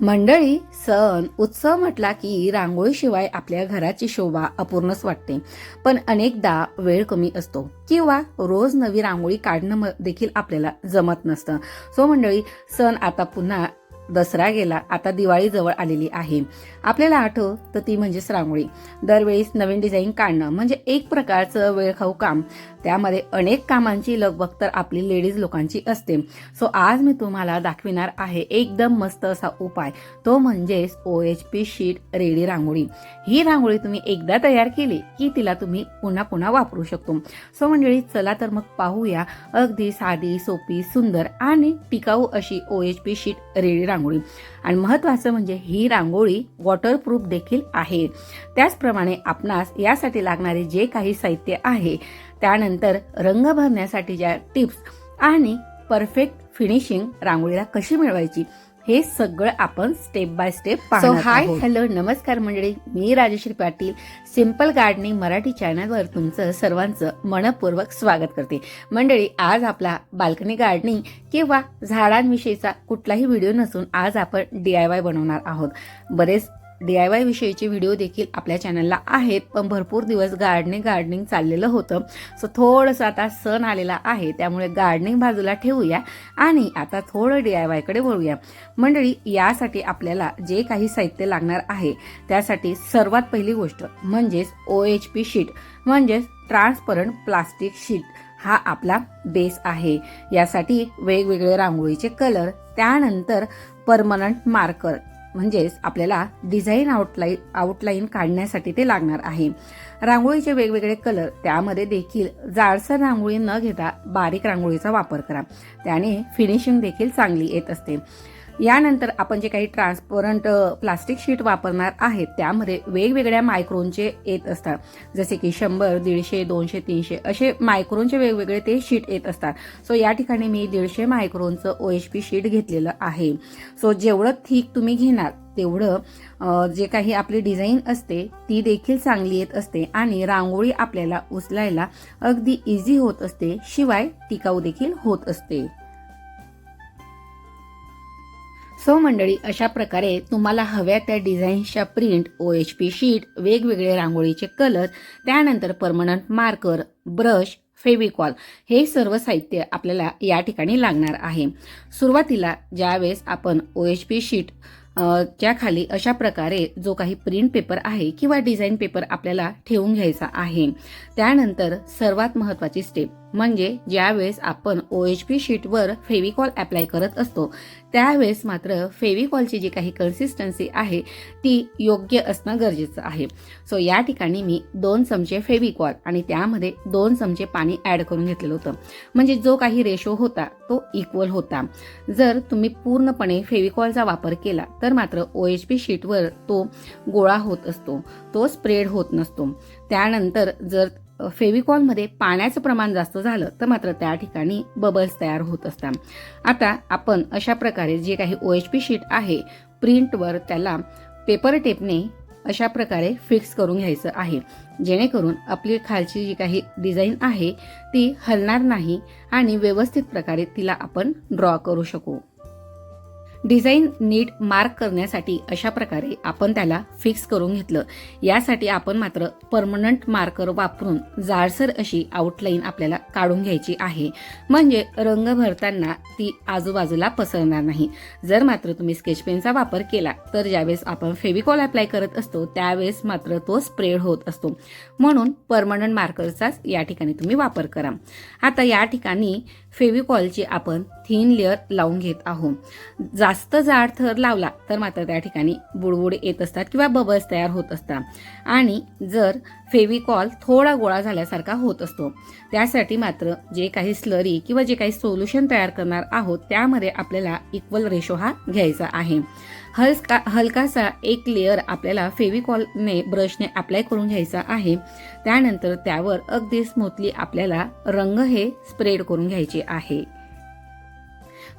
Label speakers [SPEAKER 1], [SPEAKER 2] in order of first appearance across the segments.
[SPEAKER 1] मंडळी सण उत्सव म्हटला की रांगोळीशिवाय आपल्या घराची शोभा अपूर्णच वाटते. पण अनेकदा वेळ कमी असतो किंवा रोज नवी रांगोळी काढणं देखील आपल्याला जमत नसतं. सो मंडळी सण आता पुन्हा दसरा गेला आता दिवाळी जवळ आलेली आहे. आपल्याला आठव तर ती म्हणजेच रांगोळी दरवेळीस नवीन डिझाईन काढणं म्हणजे एक प्रकारचं वेळखाऊ काम. त्यामध्ये अनेक कामांची लगबग तर आपली लेडीज लोकांची असते. सो आज मी तुम्हाला दाखविणार आहे एकदम मस्त असा उपाय. तो म्हणजेच O H P sheet ready rangoli. ही रांगोळी तुम्ही एकदा तयार केली की तिला तुम्ही पुन्हा पुन्हा वापरू शकतो. सो मंडळी चला तर मग पाहूया. अगदी साधी सोपी सुंदर आणि टिकाऊ अशी O H P sheet ready rangoli. Rangoli. आणि महत्त्वाचं म्हणजे ही रांगोळी वॉटरप्रूफ देखील आहे. त्याचप्रमाणे आपणास यासाठी लागणारे जे काही साहित्य आहे त्यानंतर रंग भरण्यासाठी ज्या टिप्स आणि परफेक्ट फिनिशिंग रांगोळीला कशी मिळवायची हे सगळं आपण step by step so hi hello नमस्कार मंडळी. मी राजश्री पाटील. सिंपल गार्डनिंग मराठी चॅनलवर तुमचं सर्वांचं मनपूर्वक स्वागत करते. मंडळी आज आपला बाल्कनी गार्डनिंग किंवा झाडांविषयीचा कुठलाही व्हिडिओ नसून आज आपण डी आय वाय बनवणार आहोत. बरेच डी आय वाय विषयीचे व्हिडिओ देखील आपल्या चॅनलला आहेत. पण भरपूर दिवस गार्डनिंग गार्डनिंग चाललेलं होतं. सो थोडंसं आता सण आलेला आहे. त्यामुळे गार्डनिंग बाजूला ठेवूया आणि आता थोडं डी आय वायकडे वळूया. मंडळी यासाठी आपल्याला जे काही साहित्य लागणार आहे त्यासाठी सर्वात पहिली गोष्ट म्हणजेच ओ एच पी शीट म्हणजेच ट्रान्सपरंट प्लास्टिक शीट हा आपला बेस आहे. यासाठी वेगवेगळे रांगोळीचे कलर त्यानंतर परमनंट मार्कर म्हणजेच आपल्याला डिझाईन आउटलाईन आउटलाईन काढण्यासाठी ते लागणार आहे. रांगोळीचे वेगवेगळे कलर त्यामध्ये देखील जाडसर रांगोळी न घेता बारीक रांगोळीचा वापर करा. त्याने फिनिशिंग देखील चांगली येत असते. यानंतर आपण जे काही ट्रान्सपरंट प्लास्टिक शीट वापरणार आहेत त्यामध्ये वेगवेगळ्या मायक्रोनचे येत असतात. जसे की शंभर दीडशे दोनशे तीनशे असे मायक्रोनचे वेगवेगळे ते शीट येत असतात. सो या ठिकाणी मी दीडशे मायक्रोनचं ओ एच पी शीट घेतलेलं आहे. सो जेवढं थीक तुम्ही घेणार तेवढं जे काही आपली डिझाईन असते ती देखील चांगली येत असते आणि रांगोळी आपल्याला उचलायला अगदी इझी होत असते. शिवाय टिकाऊ देखील होत असते. सो मंडळी अशा प्रकारे तुम्हाला हव्या त्या डिझाईन्सच्या print O H P sheet वेगवेगळे रांगोळीचे कलर त्यानंतर परमनंट मार्कर ब्रश फेविकॉल हे सर्व साहित्य आपल्याला या ठिकाणी लागणार आहे. सुरुवातीला ज्यावेळेस आपण ओ एच पी शीट च्या खाली अशा प्रकारे जो काही प्रिंट पेपर आहे किंवा डिझाईन पेपर आपल्याला ठेवून घ्यायचा आहे त्यानंतर सर्वात महत्वाची स्टेप म्हणजे ज्यावेळेस आपण ओ एच पी शीटवर फेविकॉल अप्लाय करत असतो त्यावेळेस मात्र फेविकॉलची जी काही कन्सिस्टन्सी आहे ती योग्य असणं गरजेचं आहे. सो या ठिकाणी मी दोन चमचे फेविकॉल आणि त्यामध्ये दोन चमचे पाणी ॲड करून घेतलेलं होतं. म्हणजे जो काही रेशो होता तो इक्वल होता. जर तुम्ही पूर्णपणे फेविकॉलचा वापर केला तर मात्र ओ एच पी शीटवर तो गोळा होत असतो तो स्प्रेड होत नसतो. त्यानंतर जर फेविकॉलमध्ये पाण्याचं प्रमाण जास्त झालं तर मात्र त्या ठिकाणी बबल्स तयार होत असतात. आता आपण अशा प्रकारे जे काही ओ एच पी शीट आहे प्रिंटवर त्याला पेपर टेपने अशा प्रकारे फिक्स करून घ्यायचं आहे. जेणेकरून आपली खालची जी काही डिझाईन आहे ती हलणार नाही आणि व्यवस्थित प्रकारे तिला आपण ड्रॉ करू शकू. डिझाईन नीट मार्क करण्यासाठी अशा प्रकारे आपण त्याला फिक्स करून घेतलं. यासाठी आपण मात्र परमनंट मार्कर वापरून जाडसर अशी आउटलाईन आपल्याला काढून घ्यायची आहे. म्हणजे रंग भरताना ती आजूबाजूला पसरणार नाही. जर मात्र तुम्ही स्केच पेनचा वापर केला तर ज्यावेळेस आपण फेविकॉल अप्लाय करत असतो त्यावेळेस मात्र तो स्प्रेड होत असतो. म्हणून परमनंट मार्करचाच या ठिकाणी तुम्ही वापर करा. आता या ठिकाणी फेविकॉलची आपण थीन लेअर लावून घेत आहोत. जास्त जाड थर लावला तर मात्र त्या ठिकाणी बुडबुड येत असतात किंवा बबल्स तयार होत असतात. आणि जर फेविकॉल थोडा गोळा झाल्यासारखा होत असतो त्यासाठी मात्र जे काही स्लरी किंवा जे काही सोल्युशन तयार करणार आहोत त्यामध्ये आपल्याला इक्वल रेशो हा घ्यायचा आहे. हलका हलकासा एक लेअर आपल्याला फेविकॉलने ब्रशने अप्लाय करून घ्यायचा आहे. त्यानंतर त्यावर अगदी स्मूथली आपल्याला रंग हे स्प्रेड करून घ्यायचे आहे.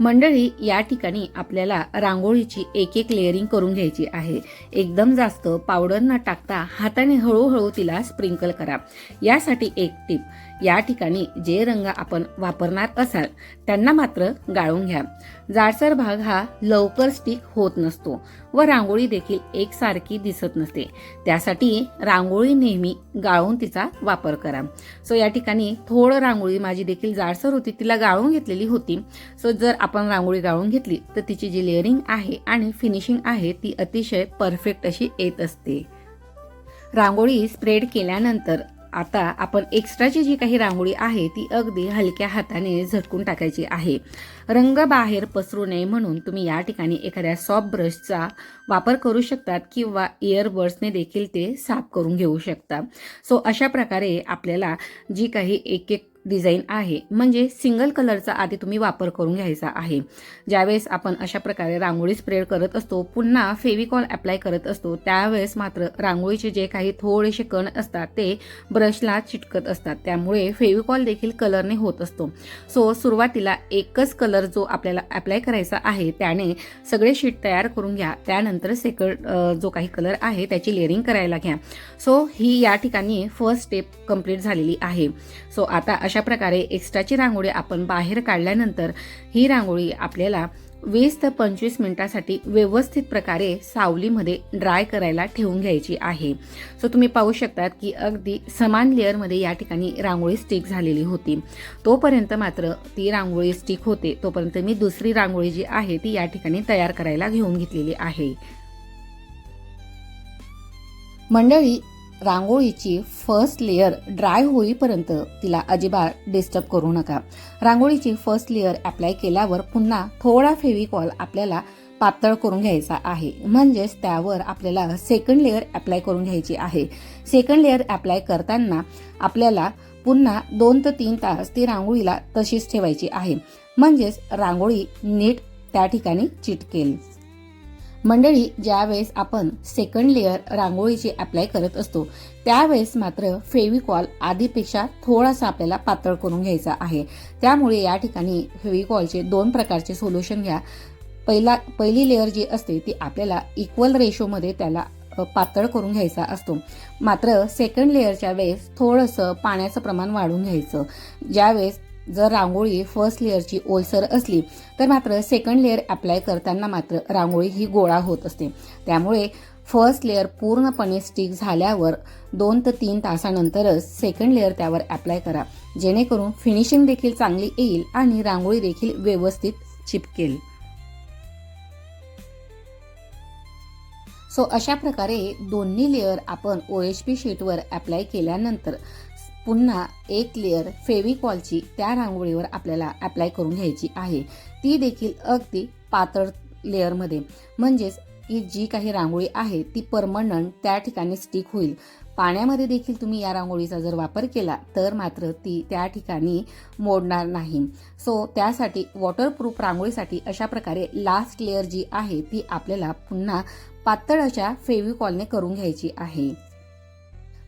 [SPEAKER 1] मंडळी या ठिकाणी आपल्याला रांगोळीची एक एक लेअरिंग करून घ्यायची आहे. एकदम जास्त पावडर न टाकता हाताने हळूहळू तिला स्प्रिंकल करा. यासाठी एक टीप या ठिकाणी जे रंग आपण वापरणार असाल त्यांना मात्र गाळून घ्या. जाडसर भाग हा लवकर स्टिक होत नसतो व रांगोळी देखील एकसारखी दिसत नसते. त्यासाठी रांगोळी नेहमी गाळून तिचा वापर करा. सो या ठिकाणी थोडं रांगोळी माझी देखील जाडसर होती तिला गाळून घेतलेली होती. सो जर आपण रांगोळी गाळून घेतली तर तिची जी लेअरिंग आहे आणि फिनिशिंग आहे ती अतिशय परफेक्ट अशी येत असते. रांगोळी स्प्रेड केल्यानंतर आता आपण एक्स्ट्राची जी काही रांगोळी आहे ती अगदी हलक्या हाताने झटकून टाकायची आहे. रंग बाहेर पसरू नये म्हणून तुम्ही या ठिकाणी एखाद्या सॉफ्ट ब्रशचा वापर करू शकतात किंवा इयरबड्सने देखील ते साफ करून घेऊ शकता. सो अशा प्रकारे आपल्याला जी काही एक एक डिझाईन आहे. म्हणजे सिंगल कलरचा आधी तुम्ही वापर करून घ्यायचा आहे. ज्यावेळेस आपण अशा प्रकारे रांगोळी स्प्रेड करत असतो पुन्हा फेविकॉल अप्लाय करत असतो त्यावेळेस मात्र रांगोळीचे जे काही थोडेसे कण असतात ते ब्रशला चिटकत असतात. त्यामुळे फेविकॉल देखील कलरने होत असतो. सो सुरुवातीला एकच कलर जो आपल्याला अप्लाय करायचा आहे त्याने सगळे शीट तयार करून घ्या. त्यानंतर सेकंड जो काही कलर आहे त्याची लेअरिंग करायला घ्या. सो ही या ठिकाणी फर्स्ट स्टेप कंप्लीट झालेली आहे. सो आता अशा प्रकारे एक्स्ट्राची रांगोळी आपण बाहेर काढल्यानंतर ही रांगोळी आपल्याला वीस ते पंचवीस मिनिटासाठी व्यवस्थित प्रकारे सावलीमध्ये ड्राय करायला ठेवून घ्यायची आहे. सो तुम्ही पाहू शकतात की अगदी समान लेअरमध्ये या ठिकाणी रांगोळी स्टिक झालेली होती. तोपर्यंत मात्र ती रांगोळी स्टिक होते. तोपर्यंत मी दुसरी रांगोळी जी आहे ती या ठिकाणी तयार करायला घेऊन घेतलेली आहे. मंडळी रांगोळीची फर्स्ट लेअर ड्राय होईपर्यंत तिला अजिबात डिस्टर्ब करू नका. रांगोळीची फर्स्ट लेअर अप्लाय केल्यावर पुन्हा थोडा फेविकॉल आपल्याला पातळ करून घ्यायचा आहे. म्हणजेच त्यावर आपल्याला सेकंड लेअर अप्लाय करून घ्यायची आहे. सेकंड लेअर अप्लाय करताना आपल्याला पुन्हा दोन ते तीन तास ती रांगोळीला तशीच ठेवायची आहे. म्हणजेच रांगोळी नीट त्या ठिकाणी चिटकेल. मंडळी ज्यावेळेस आपण सेकंड लेअर रांगोळीची अप्लाय करत असतो त्यावेळेस मात्र फेविकॉल आधीपेक्षा थोडासा आपल्याला पातळ करून घ्यायचा आहे. त्यामुळे या ठिकाणी फेविकॉलचे दोन प्रकारचे सोल्युशन घ्या. पहिला पहिली लेअर जी असते ती आपल्याला इक्वल रेशोमध्ये त्याला पातळ करून घ्यायचा असतो. मात्र सेकंड लेअरच्या वेळेस थोडंसं पाण्याचं प्रमाण वाढून घ्यायचं. ज्यावेळेस जर रांगोळी फर्स्ट लेअरची ओलसर असली तर मात्र सेकंड लेअर अप्लाय करताना मात्र रांगोळी ही गोळा होत असते. त्यामुळे फर्स्ट लेअर पूर्णपणे स्टिक झाल्यावर दोन ते तीन तासानंतरच सेकंड लेअर त्यावर अप्लाय करा. जेणेकरून फिनिशिंग देखील चांगली येईल आणि रांगोळी देखील व्यवस्थित चिपकेल. सो अशा प्रकारे दोन्ही लेअर आपण ओ एच पी शीटवर अप्लाय केल्यानंतर पुन्हा एक लेअर फेविकॉलची त्या रांगोळीवर आपल्याला अप्लाय करून घ्यायची आहे. ती देखील अगदी पातळ लेअरमध्ये म्हणजेच की जी काही रांगोळी आहे ती परमनंट त्या ठिकाणी स्टिक होईल. पाण्यामध्ये देखील तुम्ही या रांगोळीचा जर वापर केला तर मात्र ती त्या ठिकाणी मोडणार नाही. सो त्यासाठी वॉटरप्रूफ रांगोळीसाठी अशा प्रकारे लास्ट लेअर जी आहे ती आपल्याला पुन्हा पातळ अशा फेविकॉलने करून घ्यायची आहे.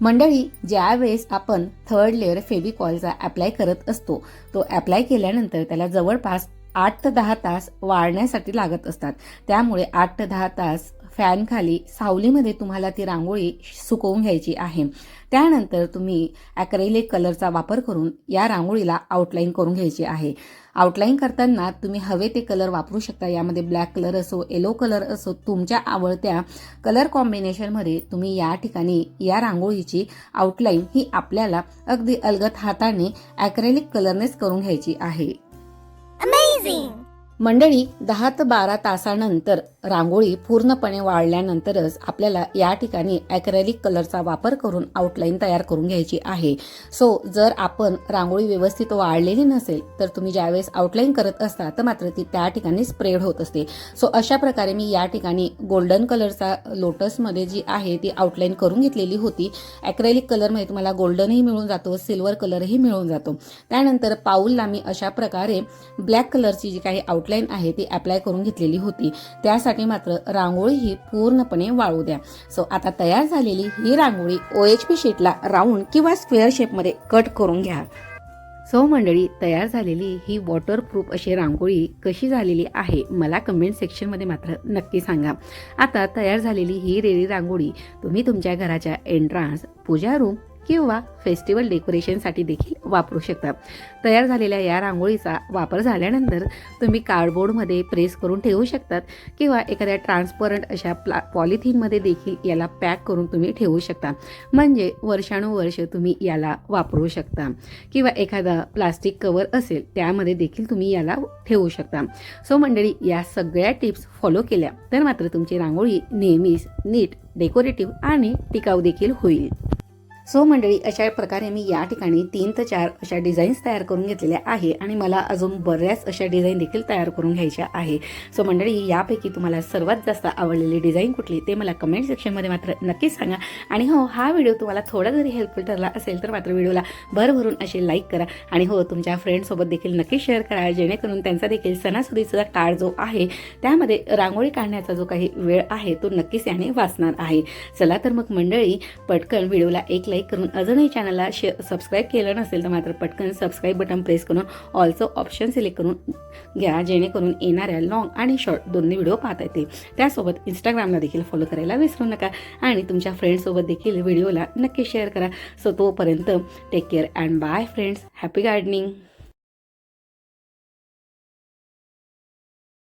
[SPEAKER 1] मंडळी ज्यावेळेस आपण थर्ड लेअर फेविकॉलचा अप्लाय करत असतो तो अप्लाय केल्यानंतर त्याला जवळपास आठ ते दहा तास वाळण्यासाठी लागत असतात. त्यामुळे आठ ते दहा तास फॅनखाली सावलीमध्ये तुम्हाला ती रांगोळी सुकवून घ्यायची आहे. त्यानंतर तुम्ही ॲक्रेलिक कलरचा वापर करून या रांगोळीला आउटलाईन करून घ्यायची आहे. आउटलाईन करताना तुम्ही हवे ते कलर वापरू शकता यामध्ये ब्लॅक कलर असो येलो कलर असो तुमच्या आवडत्या कलर कॉम्बिनेशनमध्ये तुम्ही या ठिकाणी या रांगोळीची आउटलाईन ही आपल्याला अगदी अलगत हाताने ॲक्रेलिक कलरनेच करून घ्यायची आहे
[SPEAKER 2] Amazing!
[SPEAKER 1] मंडळी दहा ते बारा तासानंतर रांगोळी पूर्णपणे वाळल्यानंतरच आपल्याला या ठिकाणी ॲक्रेलिक कलरचा वापर करून आउटलाईन तयार करून घ्यायची आहे. सो जर आपण रांगोळी व्यवस्थित वाळलेली नसेल तर तुम्ही ज्यावेळेस आउटलाईन करत असता तर मात्र ती त्या ठिकाणी स्प्रेड होत असते. सो अशा प्रकारे मी या ठिकाणी गोल्डन कलरचा लोटसमध्ये जी आहे ती आउटलाईन करून घेतलेली होती. ॲक्रेलिक कलरमध्ये तुम्हाला गोल्डनही मिळून जातो सिल्वर कलरही मिळून जातो. त्यानंतर पाऊलला मी अशा प्रकारे ब्लॅक कलरची जी काही आउट आउटलाईन आहे ती अप्लाय करून घेतलेली होती. त्यासाठी मात्र रांगोळी ही पूर्णपणे वाळू द्या. सो आता तयार झालेली ही रांगोळी ओ एच पी शीटला राऊंड किंवा स्क्वेअर शेपमध्ये कट करून घ्या. सो मंडळी तयार झालेली ही वॉटरप्रूफ अशी रांगोळी कशी झालेली आहे मला कमेंट सेक्शनमध्ये मात्र नक्की सांगा. आता तयार झालेली ही रेडी रांगोळी तुम्ही तुमच्या घराच्या एंट्रान्स पूजा रूम किंवा फेस्टिवल डेकोरेशनसाठी देखील वापरू शकता. तयार झालेल्या या रांगोळीचा वापर झाल्यानंतर तुम्ही कार्डबोर्डमध्ये प्रेस करून ठेवू शकतात किंवा एखाद्या ट्रान्सपरंट अशा प्ला पॉलिथिनमध्ये देखील याला पॅक करून तुम्ही ठेवू शकता. म्हणजे वर्षानुवर्ष तुम्ही याला वापरू शकता. किंवा एखादा प्लास्टिक कवर असेल त्यामध्ये देखील तुम्ही याला ठेवू शकता. सो मंडळी या सगळ्या टिप्स फॉलो केल्या तर मात्र तुमची रांगोळी नेहमीच नीट डेकोरेटिव्ह आणि टिकाऊ देखील होईल. सो मंडळी अशा प्रकारे मी या ठिकाणी तीन ते चार अशा डिझाईन्स तयार करून घेतलेल्या आहे आणि मला अजून बऱ्याच अशा डिझाईन देखील तयार करून घ्यायच्या आहे. सो मंडळी यापैकी तुम्हाला सर्वात जास्त आवडलेली डिझाईन कुठली ते मला कमेंट सेक्शनमध्ये मात्र नक्कीच सांगा. आणि हो हा व्हिडिओ तुम्हाला थोडा जरी हेल्पफुल ठरला असेल तर मात्र व्हिडिओला भरभरून असे लाईक करा. आणि हो तुमच्या फ्रेंडसोबत देखील नक्की शेअर करा. जेणेकरून त्यांचा देखील सणासुदीचा काळ जो आहे त्यामध्ये रांगोळी काढण्याचा जो काही वेळ आहे तो नक्कीच याने वाचणार आहे. चला तर मग मंडळी पटकन व्हिडिओला एक लाईक लाईक करून अजूनही चॅनलला शे सबस्क्राईब केलं नसेल तर मात्र पटकन सबस्क्राईब बटन प्रेस करून ऑलचं ऑप्शन सिलेक्ट करून घ्या जेणेकरून येणाऱ्या लॉंग आणि शॉर्ट दोन्ही व्हिडिओ पाहता येतील. त्यासोबत इंस्टाग्रामला देखील फॉलो करायला विसरू नका आणि तुमच्या फ्रेंड्ससोबत देखील व्हिडिओला नक्की शेअर करा. सो तोपर्यंत take care and bye friends happy gardening